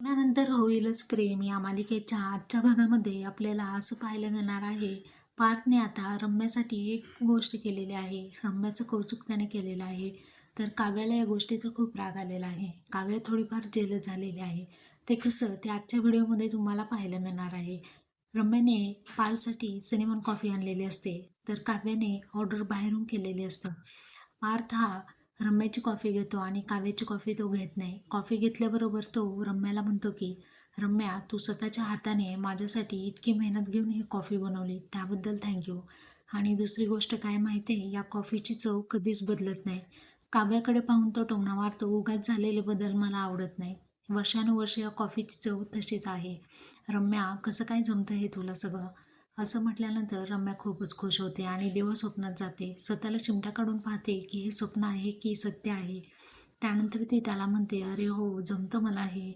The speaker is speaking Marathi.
लग्नानंतर होईलच प्रेम या मालिकेच्या आजच्या भागामध्ये आपल्याला असं पाहायला मिळणार आहे. पार्थने आता रम्यासाठी एक गोष्ट केलेली आहे. रम्याचं कौतुक त्याने केलेलं आहे. तर काव्याला या गोष्टीचा खूप राग आलेला आहे. काव्या थोडीफार जेल झालेली आहे. ते कसं ते आजच्या व्हिडिओमध्ये तुम्हाला पाहायला मिळणार आहे. रम्याने पार्थसाठी सिनेमन कॉफी आणलेली असते. तर काव्याने ऑर्डर बाहेरून केलेली असतं. पार्थ हा रम्याची कॉफी घेतो आणि काव्याची कॉफी तो घेत नाही. कॉफी घेतल्याबरोबर तो रम्याला म्हणतो की रम्या तू स्वतःच्या हाताने माझ्यासाठी इतकी मेहनत घेऊन ही कॉफी बनवली. त्याबद्दल थँक्यू आणि दुसरी गोष्ट काय माहिती आहे या कॉफीची चव कधीच बदलत नाही. काव्याकडे पाहून तो टोमणा मारतो उगाच झालेले बदल मला आवडत नाही. वर्षानुवर्ष या कॉफीची चव तशीच आहे. रम्या कसं काय जमतं हे तुला सगळं? असं म्हटल्यानंतर रम्या खूपच खुश होते आणि देव स्वप्नात जाते. स्वतःला चिमटा काढून पाहते की हे स्वप्न आहे की सत्य आहे. त्यानंतर ती त्याला म्हणते अरे हो जमतं मला हे.